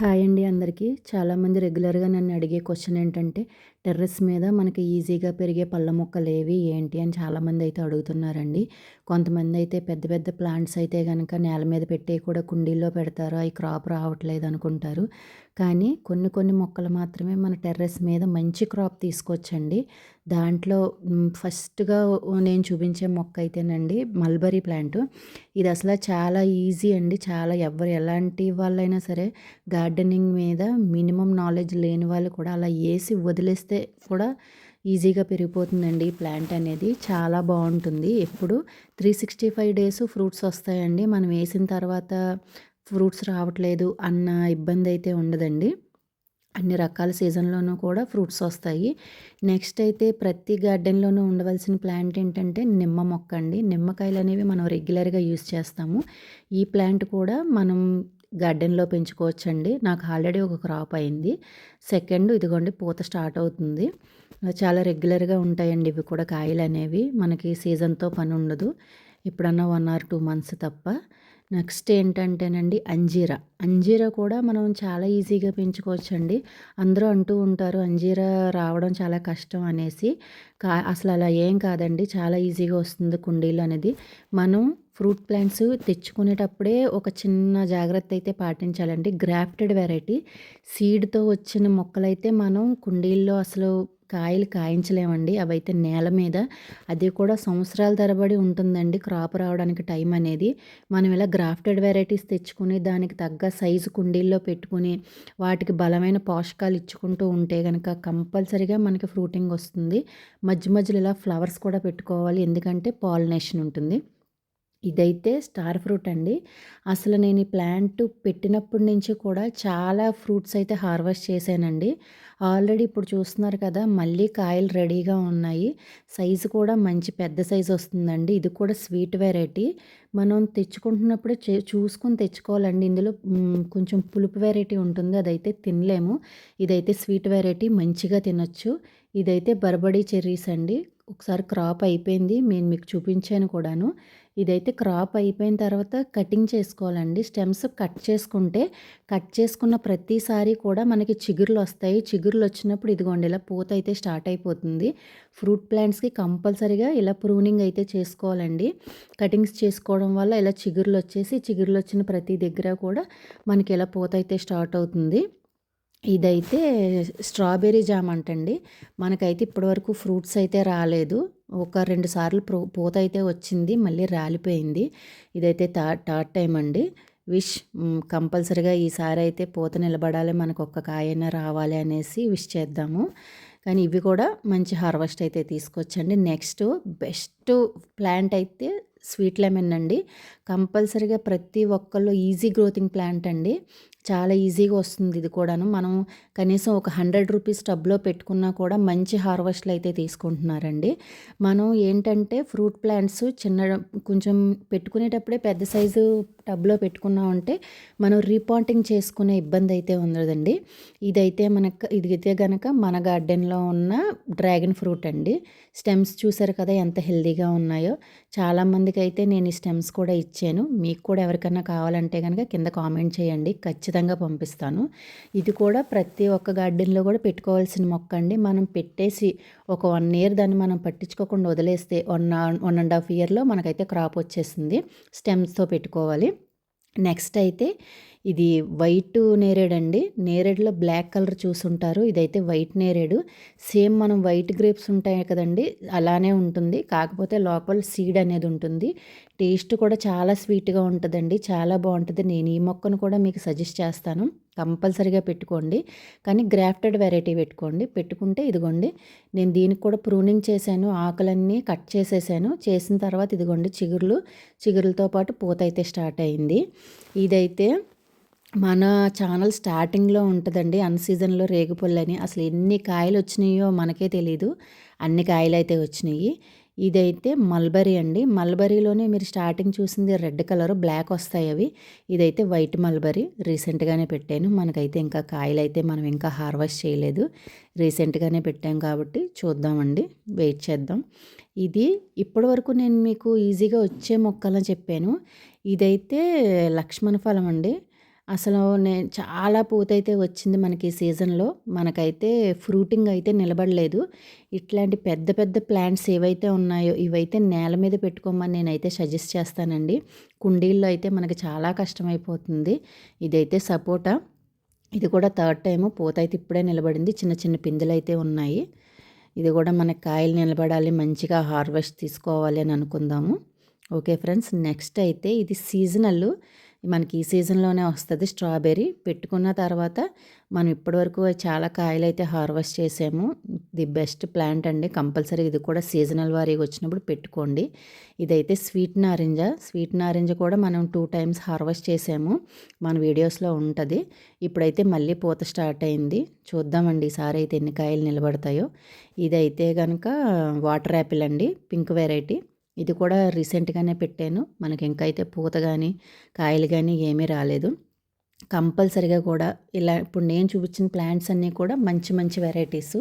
Hi అండి అందరికీ. చాలామంది రెగ్యులర్గా నన్ను అడిగే క్వశ్చన్ ఏంటంటే టెర్రస్ మీద మనకి ఈజీగా పెరిగే పళ్ళ మొక్కలు ఏవి ఏంటి అని చాలామంది అయితే అడుగుతున్నారండి. కొంతమంది అయితే పెద్ద పెద్ద ప్లాంట్స్ అయితే కనుక నేల మీద పెట్టి కూడా కుండీల్లో పెడతారు. అవి క్రాప్ రావట్లేదు అనుకుంటారు. కానీ కొన్ని కొన్ని మొక్కలు మాత్రమే మన టెర్రస్ మీద మంచి క్రాప్ తీసుకొచ్చండి. దాంట్లో ఫస్ట్గా నేను చూపించే మొక్క అయితేనండి మల్బరీ ప్లాంట్. ఇది అసలు చాలా ఈజీ అండి. చాలా ఎవరు ఎలాంటి వాళ్ళైనా సరే గార్డెనింగ్ మీద మినిమం నాలెడ్జ్ లేని వాళ్ళు కూడా అలా వేసి వదిలేస్తే కూడా ఈజీగా పెరిగిపోతుందండి ఈ ప్లాంట్ అనేది. చాలా బాగుంటుంది. ఎప్పుడు three sixty five days fruits వస్తాయండి. మనం వేసిన తర్వాత ఫ్రూట్స్ రావట్లేదు అన్న ఇబ్బంది అయితే ఉండదండి. అన్ని రకాల సీజన్లోనూ కూడా ఫ్రూట్స్ వస్తాయి. నెక్స్ట్ అయితే ప్రతి గార్డెన్లోనూ ఉండవలసిన ప్లాంట్ ఏంటంటే నిమ్మ మొక్క అండి. నిమ్మకాయలు అనేవి మనం రెగ్యులర్గా యూస్ చేస్తాము. ఈ ప్లాంట్ కూడా మనం గార్డెన్లో పెంచుకోవచ్చండి. నాకు ఆల్రెడీ ఒక క్రాప్ అయింది. సెకండ్ ఇదిగోండి పూత స్టార్ట్ అవుతుంది. చాలా రెగ్యులర్గా ఉంటాయండి ఇవి కూడా కాయలు అనేవి మనకి సీజన్తో పని ఉండదు. ఎప్పుడన్నా వన్ ఆర్ టూ మంత్స్ తప్ప. నెక్స్ట్ ఏంటంటేనండి అంజీరా. అంజీరా కూడా మనం చాలా ఈజీగా పెంచుకోవచ్చండి. అందరూ అంటూ ఉంటారు అంజీరా రావడం చాలా కష్టం అనేసి. కా అసలు అలా ఏం కాదండి. చాలా ఈజీగా వస్తుంది కుండీలు అనేది మనం ఫ్రూట్ ప్లాంట్స్ తెచ్చుకునేటప్పుడే ఒక చిన్న జాగ్రత్త అయితే పాటించాలండి. Grafted variety. సీడ్తో వచ్చిన మొక్కలైతే మనం కుండీల్లో అసలు కాయలు కాయించలేమండి. అవైతే నేల మీద. అది కూడా సంవత్సరాల తరబడి ఉంటుందండి. క్రాప్ రావడానికి టైం అనేది. మనం ఇలా గ్రాఫ్టెడ్ వెరైటీస్ తెచ్చుకుని దానికి తగ్గ సైజు కుండీల్లో పెట్టుకుని వాటికి బలమైన పోషకాలు ఇచ్చుకుంటూ ఉంటే కనుక కంపల్సరీగా మనకి ఫ్రూటింగ్ వస్తుంది. మధ్య మధ్యలో ఇలా ఫ్లవర్స్ కూడా పెట్టుకోవాలి. ఎందుకంటే పాలినేషన్ ఉంటుంది. ఇదైతే స్టార్ ఫ్రూట్ అండి. అసలు నేను ఈ ప్లాంట్ పెట్టినప్పటి నుంచి కూడా చాలా ఫ్రూట్స్ అయితే హార్వెస్ట్ చేశానండి. ఆల్రెడీ ఇప్పుడు చూస్తున్నారు కదా మళ్ళీ కాయలు రెడీగా ఉన్నాయి. సైజు కూడా మంచి పెద్ద సైజు వస్తుందండి. ఇది కూడా స్వీట్ వెరైటీ. మనం తెచ్చుకుంటున్నప్పుడు చూసుకొని తెచ్చుకోవాలండి. ఇందులో కొంచెం పులుపు వెరైటీ ఉంటుంది. అదైతే తినలేము. ఇదైతే స్వీట్ వెరైటీ. మంచిగా తినొచ్చు. ఇదైతే బర్బడీ చెర్రీస్ అండి. ఒకసారి క్రాప్ అయిపోయింది. నేను మీకు చూపించాను కూడాను. ఇదైతే క్రాప్ అయిపోయిన తర్వాత కటింగ్ చేసుకోవాలండి. స్టెమ్స్ కట్ చేసుకుంటే కట్ చేసుకున్న ప్రతిసారి కూడా మనకి చిగురులు వస్తాయి. చిగురులు వచ్చినప్పుడు ఇదిగోండి ఇలా పూత అయితే స్టార్ట్ అయిపోతుంది. ఫ్రూట్ ప్లాంట్స్కి కంపల్సరీగా ఇలా ప్రూనింగ్ అయితే చేసుకోవాలండి. కటింగ్స్ చేసుకోవడం వల్ల ఇలా చిగురులు వచ్చేసి చిగురులు వచ్చిన ప్రతి దగ్గర కూడా మనకి ఇలా పూత అయితే స్టార్ట్ అవుతుంది. ఇదైతే స్ట్రాబెర్రీ జామ్ అంటండి. మనకైతే ఇప్పటివరకు ఫ్రూట్స్ అయితే రాలేదు. ఒక రెండు సార్లు పూత అయితే వచ్చింది మళ్ళీ రాలిపోయింది. ఇదైతే తా థర్డ్ టైం అండి. విష్ కంపల్సరిగా ఈసారి అయితే పూత నిలబడాలి మనకు ఒక్క కాయైనా రావాలి అనేసి విష్ చేద్దాము. కానీ ఇవి కూడా మంచి హార్వెస్ట్ అయితే తీసుకొచ్చండి. నెక్స్ట్ బెస్ట్ ప్లాంట్ అయితే స్వీట్ లెమన్ అండి. కంపల్సరీగా ప్రతి ఒక్కళ్ళు ఈజీ గ్రోతింగ్ ప్లాంట్ అండి. చాలా ఈజీగా వస్తుంది ఇది కూడాను. మనం కనీసం ఒక హండ్రెడ్ రూపీస్ టబ్లో పెట్టుకున్నా కూడా మంచి హార్వెస్ట్లు అయితే తీసుకుంటున్నారండి. మనం ఏంటంటే ఫ్రూట్ ప్లాంట్స్ చిన్న కొంచెం పెట్టుకునేటప్పుడే పెద్ద సైజు టబ్లో పెట్టుకున్నామంటే మనం రీపాంటింగ్ చేసుకునే ఇబ్బంది అయితే ఉండదండి. ఇదైతే మనకు ఇదైతే కనుక మన గార్డెన్లో ఉన్న డ్రాగన్ ఫ్రూట్ అండి. స్టెమ్స్ చూసారు కదా ఎంత హెల్దీగా ఉన్నాయో. చాలామందికి అయితే నేను ఈ స్టెమ్స్ కూడా ఇచ్చాను. మీకు కూడా ఎవరికైనా కావాలంటే కనుక కింద కామెంట్ చేయండి. ఖచ్చితంగా ఖచ్చితంగా పంపిస్తాను. ఇది కూడా ప్రతి ఒక్క గార్డెన్లో కూడా పెట్టుకోవాల్సిన మొక్క అండి. మనం పెట్టేసి ఒక వన్ ఇయర్ దాన్ని మనం పట్టించుకోకుండా వదిలేస్తే వన్ వన్ అండ్ హాఫ్ ఇయర్లో మనకైతే క్రాప్ వచ్చేసింది. స్టెమ్స్తో పెట్టుకోవాలి. నెక్స్ట్ అయితే ఇది వైట్ నేరేడు అండి. నేరేడులో బ్లాక్ కలర్ చూసుంటారు. ఇదైతే వైట్ నేరేడు. సేమ్ మనం వైట్ గ్రేప్స్ ఉంటాయి కదండి అలానే ఉంటుంది. కాకపోతే లోపల సీడ్ అనేది ఉంటుంది. టేస్ట్ కూడా చాలా స్వీట్గా ఉంటుందండి. చాలా బాగుంటుంది. నేను ఈ మొక్కను కూడా మీకు సజెస్ట్ చేస్తాను. కంపల్సరీగా పెట్టుకోండి. కానీ గ్రాఫ్టెడ్ వెరైటీ పెట్టుకోండి. పెట్టుకుంటే ఇదిగోండి నేను దీనికి కూడా ప్రూనింగ్ చేశాను. ఆకులన్నీ కట్ చేసేసాను. చేసిన తర్వాత ఇదిగోండి చిగురులు. చిగురులతో పాటు పూత అయితే స్టార్ట్ అయింది. ఇదైతే మన ఛానల్ స్టార్టింగ్లో ఉంటుందండి అన్ సీజన్లో రేగుపళ్ళని అసలు ఎన్ని కాయలు వచ్చినాయో మనకే తెలీదు. అన్ని కాయలు అయితే వచ్చినాయి ఇదైతే మల్బరీ అండి. మల్బరీలోనే మీరు స్టార్టింగ్ చూసింది రెడ్ కలర్ బ్లాక్ వస్తాయి అవి. ఇదైతే వైట్ మల్బరీ. రీసెంట్గానే పెట్టాను. మనకైతే ఇంకా కాయలు అయితే మనం ఇంకా హార్వెస్ట్ చేయలేదు. రీసెంట్గానే పెట్టాం కాబట్టి చూద్దామండి. వెయిట్ చేద్దాం. ఇది ఇప్పటి వరకు నేను మీకు ఈజీగా వచ్చే మొక్కలని చెప్పాను. ఇదైతే లక్ష్మణ ఫలం అండి. అసలు నేను చాలా పూతైతే వచ్చింది మనకి ఈ సీజన్లో. మనకైతే ఫ్రూటింగ్ అయితే నిలబడలేదు. ఇట్లాంటి పెద్ద పెద్ద ప్లాంట్స్ ఏవైతే ఉన్నాయో ఇవైతే నేల మీద పెట్టుకోమని నేనైతే సజెస్ట్ చేస్తానండి. కుండీల్లో అయితే మనకి చాలా కష్టమైపోతుంది. ఇదైతే సపోటా. ఇది కూడా థర్డ్ టైము. పూత అయితే ఇప్పుడే నిలబడింది. చిన్న చిన్న పిందెలు అయితే ఉన్నాయి. ఇది కూడా మనకి కాయలు నిలబడాలి మంచిగా హార్వెస్ట్ తీసుకోవాలి అని అనుకుందాము. ఓకే ఫ్రెండ్స్ నెక్స్ట్ అయితే ఇది సీజనల్. మనకి ఈ సీజన్లోనే వస్తుంది స్ట్రాబెర్రీ. పెట్టుకున్న తర్వాత మనం ఇప్పటివరకు చాలా కాయలు అయితే హార్వెస్ట్ చేసాము. ది బెస్ట్ ప్లాంట్ అండి. కంపల్సరీ ఇది కూడా సీజనల్ వారీగా వచ్చినప్పుడు పెట్టుకోండి. ఇదైతే స్వీట్ నారింజ. స్వీట్ నారింజ కూడా మనం టూ టైమ్స్ హార్వెస్ట్ చేసాము. మన వీడియోస్లో ఉంటుంది. ఇప్పుడైతే మళ్ళీ పూత స్టార్ట్ అయింది. చూద్దామండి ఈసారి అయితే ఎన్ని కాయలు నిలబడతాయో. ఇదైతే కనుక వాటర్ యాపిల్ అండి. Pink variety. ఇది కూడా రీసెంట్గానే పెట్టాను. మనకి ఇంకా అయితే పూత కానీ కాయలు కానీ ఏమీ రాలేదు. కంపల్సరిగా కూడా ఇలా ఇప్పుడు నేను చూపించిన ప్లాంట్స్ అన్నీ కూడా మంచి మంచి వెరైటీస్.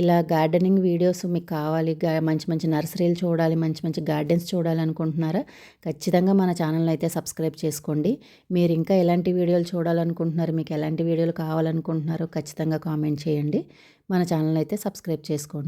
ఇలా గార్డెనింగ్ వీడియోస్ మీకు కావాలి మంచి మంచి నర్సరీలు చూడాలి మంచి మంచి గార్డెన్స్ చూడాలనుకుంటున్నారా ఖచ్చితంగా మన ఛానల్ అయితే సబ్స్క్రైబ్ చేసుకోండి. మీరు ఇంకా ఎలాంటి వీడియోలు చూడాలనుకుంటున్నారు మీకు ఎలాంటి వీడియోలు కావాలనుకుంటున్నారో ఖచ్చితంగా కామెంట్ చేయండి. మన ఛానల్ అయితే సబ్స్క్రైబ్ చేసుకోండి.